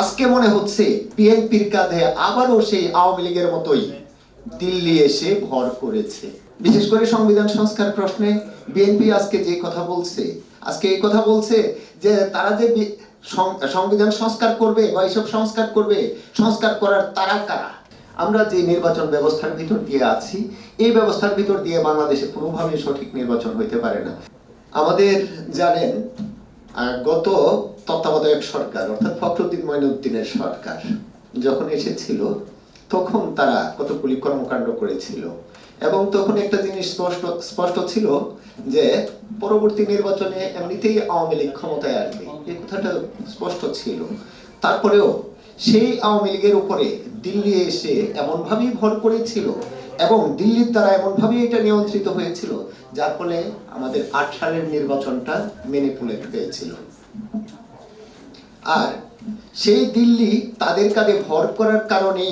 আজকে মনে হচ্ছে বিএনপির কাঁধে আবারও সেই আওয়ামী লীগের মতোই দিল্লি এসে ভর করেছে। বিশেষ করে সংবিধান সংস্কার প্রশ্নে বিএনপি আজকে যে কথা বলছে, আজকে এই কথা বলছে যে তারা যে সংবিধান সংস্কার করবে বা এইসব সংস্কার করবে, সংস্কার করার তারা কারা? আমরা যে নির্বাচন ব্যবস্থার ভিতর দিয়ে আছি, এই ব্যবস্থার ভিতর দিয়ে বাংলাদেশে কোনোভাবেই সঠিক নির্বাচন হইতে পারে না। আমাদের জানেন গত তত্ত্বাবধায়ক সরকার, অর্থাৎ ফখরুদ্দিন মঈনুদ্দিনের সরকার যখন এসেছিল, তখন তারা কতগুলি কর্মকাণ্ড করেছিল। এবং তখন একটা জিনিস স্পষ্ট স্পষ্ট ছিল যে পরবর্তী নির্বাচনে এমনিতেই আওয়ামী লীগ ক্ষমতায় আসবে। এই কথাটা স্পষ্ট ছিল। তারপরেও সেই আওয়ামী লীগের উপরে দিল্লি এসে এমনভাবেই ভর করেছিল এবং দিল্লির দ্বারা এমনভাবেই এটা নিয়ন্ত্রিত হয়েছিল, যার ফলে আমাদের আট সালের নির্বাচনটা মেনিপুলেট হয়েছিল। আর সেই দিল্লি তাদের কাঁধে ভর করার কারণে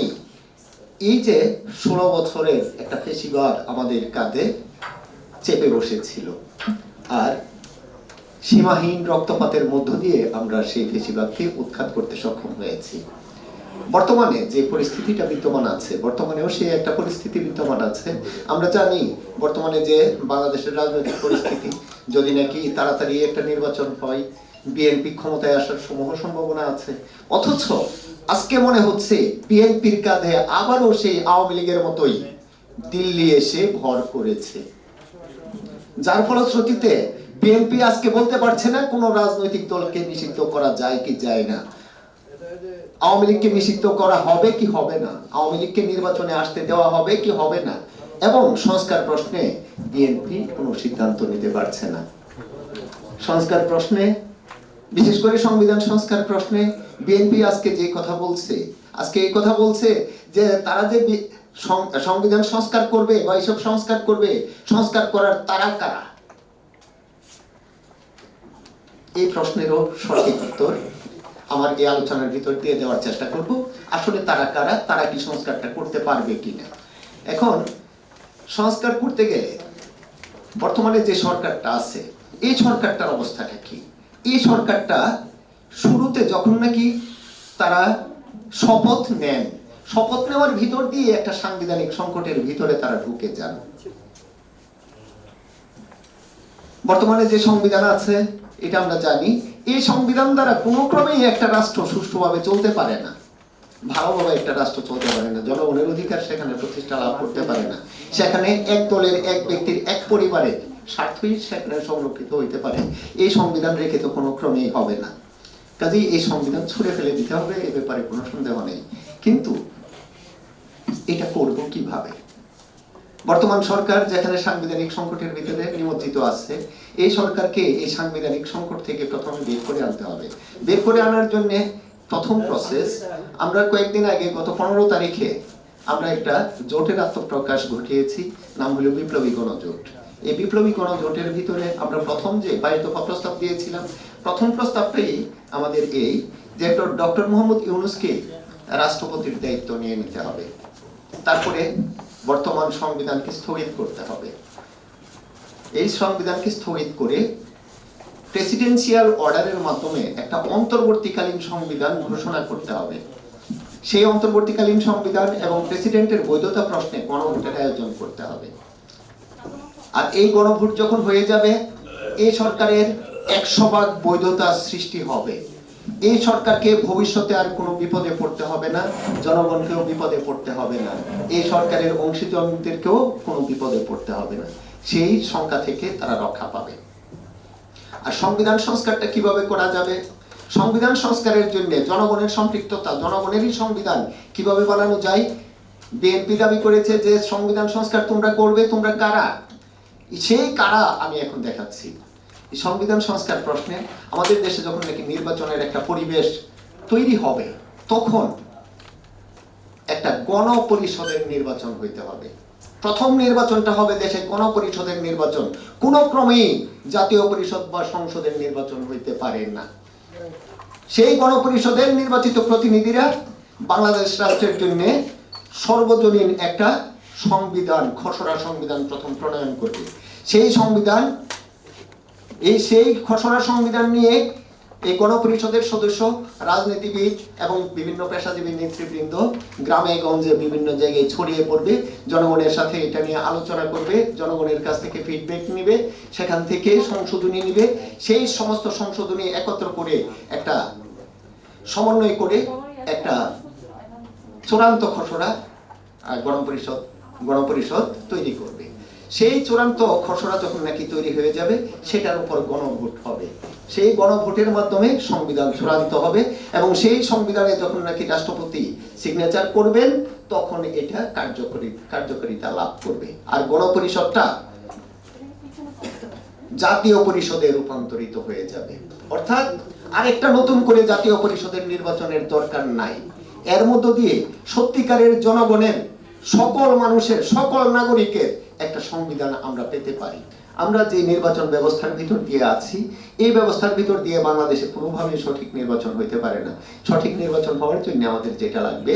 এই যে ষোলো বছরের একটা ফেসিবাদ আমাদের কাঁধে চেপে বসেছিল। আর সীমাহীন রক্তপাতের মধ্য দিয়ে আমরা সেই ফেসিবাদকে উৎখাত করতে সক্ষম হয়েছি। বর্তমানে যে পরিস্থিতিটা বিদ্যমান আছে, বর্তমানেও সেই একটা পরিস্থিতি বিদ্যমান আছে। আমরা জানি বর্তমানে যে বাংলাদেশের রাজনৈতিক পরিস্থিতি, যদি নাকি তাড়াতাড়ি একটা নির্বাচন হয় বিএনপি ক্ষমতায় আসার সমূহ সম্ভাবনা আছে। অথচ আজকে মনে হচ্ছে বিএনপির কাঁধে আবারও সেই আওয়ামী লীগের মতোই দিল্লি এসে ভর করেছে। যার ফলশ্রুতিতে বিএনপি আজকে বলতে পারছে না কোন রাজনৈতিক দলকে নিষিদ্ধ করা যায় কি যায় না। আওয়ামী লীগকে নিষিদ্ধ করা হবে কি হবে না? আওয়ামী লীগকে নির্বাচনে আসতে দেওয়া হবে কি হবে না? এবং সংস্কার প্রশ্নে বিএনপি কোনো সিদ্ধান্ত নিতে পারছে না। সংস্কার প্রশ্নে বিশেষ করে সংবিধান সংস্কার প্রশ্নে বিএনপি আজকে যে কথা বলছে, আজকে এই কথা বলছে যে তারা যে সংবিধান সংস্কার করবে বা এইসব সংস্কার করবে, সংস্কার করার তারা কারা? এই প্রশ্নেরও সঠিক উত্তর আমার এই আলোচনার ভিতর দিয়ে দেওয়ার চেষ্টা করব। আসলে তারা কারা? তারা কি সংস্কারটা করতে পারবে কিনা? এখন, সংস্কার করতে গেলে বর্তমানে যে সরকারটা আছে, এই সরকারটার অবস্থাটা কি? এই সরকারটা শুরুতে যখন নাকি তারা শপথ নেন, শপথ নেওয়ার ভিতর দিয়ে একটা সাংবিধানিক সংকটের ভিতরে তারা ঢুকে যান। বর্তমানে যে সংবিধান আছে, এটা আমরা জানি, এই সংবিধান দ্বারা কোনো ক্রমেই একটা রাষ্ট্র সুষ্ঠুভাবে চলতে পারে না। ভালোভাবে একটা রাষ্ট্র চলতে পারে না। জনগণের অধিকার সেখানে প্রতিষ্ঠা লাভ করতে পারে না। সেখানে এক দলের এক ব্যক্তির এক পরিবারের স্বার্থই সংরক্ষিত হইতে পারে। এই সংবিধান রেখে তো কোনো ক্রমেই হবে না। কাজেই এই সংবিধান ছুড়ে ফেলে দিতে হবে, এ ব্যাপারে কোনো সন্দেহ নেই। কিন্তু এটা করব কীভাবে? বর্তমান সরকার যেখানে সাংবিধানিক সংকটের ভিতরে নিমজ্জিত আছে, এই সরকারকে এই সাংবিধানিক সংকট থেকে প্রথমে বের করে আনতে হবে। বের করে আনার জন্য প্রথম প্রসেস আমরা কয়েকদিন আগে গত পনেরো তারিখে আমরা একটা জোটের আত্মপ্রকাশ ঘটিয়েছি, নাম হলো বিপ্লবী গণজোট। এই বিপ্লবী গণজোটের ভিতরে আমরা প্রথম যে বাইশ দফা প্রস্তাব দিয়েছিলাম, প্রথম প্রস্তাবটাই আমাদের এই যে ডক্টর মোহাম্মদ ইউনুসকে রাষ্ট্রপতির দায়িত্ব নিয়ে নিতে হবে। তারপরে বর্তমান সংবিধানকে স্থগিত করতে হবে। এই সংবিধানকে স্থগিত করে প্রেসিডেন্সিয়াল অর্ডারের মাধ্যমে একটা অন্তর্বর্তীকালীন সংবিধান ঘোষণা করতে হবে। সেই অন্তর্বর্তীকালীন সংবিধান এবং প্রেসিডেন্টের বৈধতা প্রশ্নে গণভোটের আয়োজন করতে হবে। আর এই গণভোট যখন হয়ে যাবে, এই সরকারের একশো ভাগ বৈধতা সৃষ্টি হবে। এই সরকারকে ভবিষ্যতে আর কোনো বিপদে পড়তে হবে না, জনগণকেও বিপদে পড়তে হবে না। এই সরকারের অংশীজনদেরকেও কোনো বিপদে পড়তে হবে না। সেই সংখ্যা থেকে তারা রক্ষা পাবে। আর সংবিধান সংস্কারটা কীভাবে করা যাবে? সংবিধান সংস্কারের জন্য জনগণের সম্পৃক্ততা, জনগণেরই সংবিধান কীভাবে বানানো যায়? বিএনপি দাবি করেছে যে সংবিধান সংস্কার তোমরা করবে, তোমরা কারা? সেই কারা আমি এখন দেখাচ্ছি। সংবিধান সংস্কার প্রশ্নে আমাদের দেশে যখন নাকি নির্বাচনের একটা পরিবেশ তৈরি হবে, তখন একটা গণপরিষদের নির্বাচন হইতে হবে। প্রথম নির্বাচনটা হবে দেশে গণপরিষদের নির্বাচন। কোনো ক্রমেই জাতীয় পরিষদ বা সংসদের নির্বাচন হইতে পারে না। সেই গণপরিষদের নির্বাচিত প্রতিনিধিরা বাংলাদেশ রাষ্ট্রের জন্য সর্বজনীন একটা সংবিধান, খসড়া সংবিধান প্রথম প্রণয়ন করবে। সেই সংবিধান, এই সেই খসড়া সংবিধান নিয়ে এই গণপরিষদের সদস্য, রাজনীতিবিদ এবং বিভিন্ন পেশাজীবী নেতৃবৃন্দ গ্রামে, গঞ্জে বিভিন্ন জায়গায় ছড়িয়ে পড়বে। জনগণের সাথে এটা নিয়ে আলোচনা করবে, জনগণের কাছ থেকে ফিডব্যাক নিবে, সেখান থেকে সংশোধনী নিবে। সেই সমস্ত সংশোধনী একত্র করে একটা সমন্বয় করে একটা চূড়ান্ত খসড়া গণপরিষদ গণপরিষদ তৈরি করবে। সেই চূড়ান্ত খসড়া যখন নাকি তৈরি হয়ে যাবে, সেটার উপর গণভোট হবে। সেই গণভোটের মাধ্যমে সংবিধান চূড়ান্ত হবে এবং সেই সংবিধানে যখন নাকি রাষ্ট্রপতি সিগনেচার করবেন, তখন এটা কার্যকরী, কার্যকারিতা লাভ করবে। আর গণপরিষদটা জাতীয় পরিষদে রূপান্তরিত হয়ে যাবে। অর্থাৎ আরেকটা নতুন করে জাতীয় পরিষদের নির্বাচনের দরকার নাই। এর মধ্য দিয়ে সত্যিকারের জনগণের সকল মানুষের, সকল নাগরিকের একটা সংবিধান আমরা পেতে পারি। আমরা যে নির্বাচন ব্যবস্থার ভিতর দিয়ে আছি, এই ব্যবস্থার ভিতর দিয়ে বাংলাদেশে কোনোভাবেই সঠিক নির্বাচন হইতে পারে না। সঠিক নির্বাচন হওয়ার জন্য আমাদের যেটা লাগবে,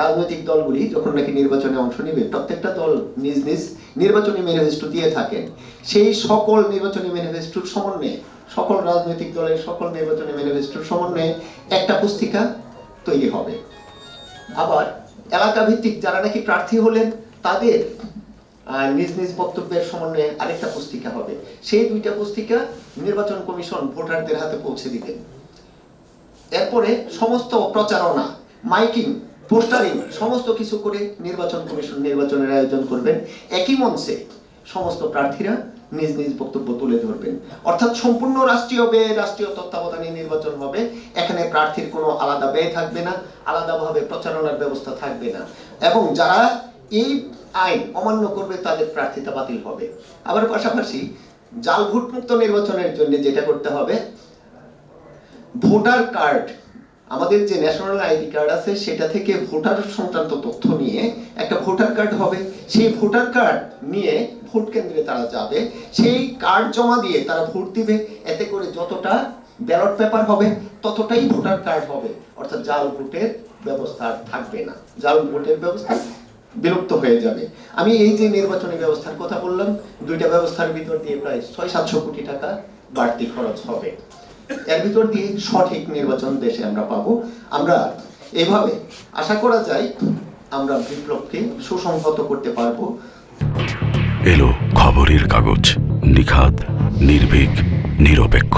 রাজনৈতিক দলগুলি যখন নাকি নির্বাচনে অংশ নেবে, প্রত্যেকটা দল নিজ নিজ নির্বাচনী ম্যানিফেস্টো দিয়ে থাকেন। সেই সকল নির্বাচনী ম্যানিফেস্টোর সমন্বয়ে, সকল রাজনৈতিক দলের সকল নির্বাচনী ম্যানিফেস্টোর সমন্বয়ে একটা পুস্তিকা তৈরি হবে। আবার এলাকা ভিত্তিক যারা নাকি প্রার্থী হলেন, তাদের নিজ নিজ বক্তব্যের সমন্বয়ে আরেকটা পুস্তিকা হবে। সেই দুইটা পুস্তিকা নির্বাচন কমিশন ভোটারদের হাতে পৌঁছে দিবেন এরপরে সমস্ত প্রচারণা, মাইকিং, পোস্টারিং, সমস্ত কিছু করে নির্বাচন কমিশন নির্বাচনের আয়োজন করবেন। একই মঞ্চে সমস্ত প্রার্থীরা নিজ নিজ বক্তব্য তুলে ধরবেন। অর্থাৎ সম্পূর্ণ রাষ্ট্রীয় ব্যয় রাষ্ট্রীয় তত্ত্বাবধানে নির্বাচন হবে। এখানে প্রার্থীর কোনো আলাদা ব্যয় থাকবে না, আলাদাভাবে প্রচারণার ব্যবস্থা থাকবে না। এবং যারা এই আইন অমান্য করবে, তাদের প্রার্থিতা বাতিল হবে। আবার পাশাপাশি জাল ভোটমুক্ত নির্বাচনের জন্য যেটা করতে হবে, ভোটার কার্ড আমাদের যে ন্যাশনাল আইডি কার্ড আছে, সেটা থেকে ভোটার সংক্রান্ত তথ্য নিয়ে একটা ভোটার কার্ড হবে। সেই ভোটার কার্ড নিয়ে ভোট কেন্দ্রে তারা যাবে। সেই কার্ড জমা দিয়ে তারা ভোট দিবে। এতে করে যতটা ব্যালট পেপার হবে, ততটাই ভোটার কার্ড হবে। অর্থাৎ জাল ভোটের ব্যবস্থা থাকবে না। জাল ভোটের ব্যবস্থা বিলুপ্ত হয়ে যাবে। আমি এই যে নির্বাচনী ব্যবস্থার কথা বললাম, দুইটা ব্যবস্থার ভিতর দিয়ে প্রায় ছয় সাতশো কোটি টাকা বাড়তি খরচ হবে। এর ভিতর দিয়ে সঠিক নির্বাচন দেশে আমরা পাব। আমরা এভাবে আশা করা যায় আমরা বিপ্লবকে সুসংহত করতে পারব। এলো খবরের কাগজ নিখাত নির্ভীক, নিরপেক্ষ।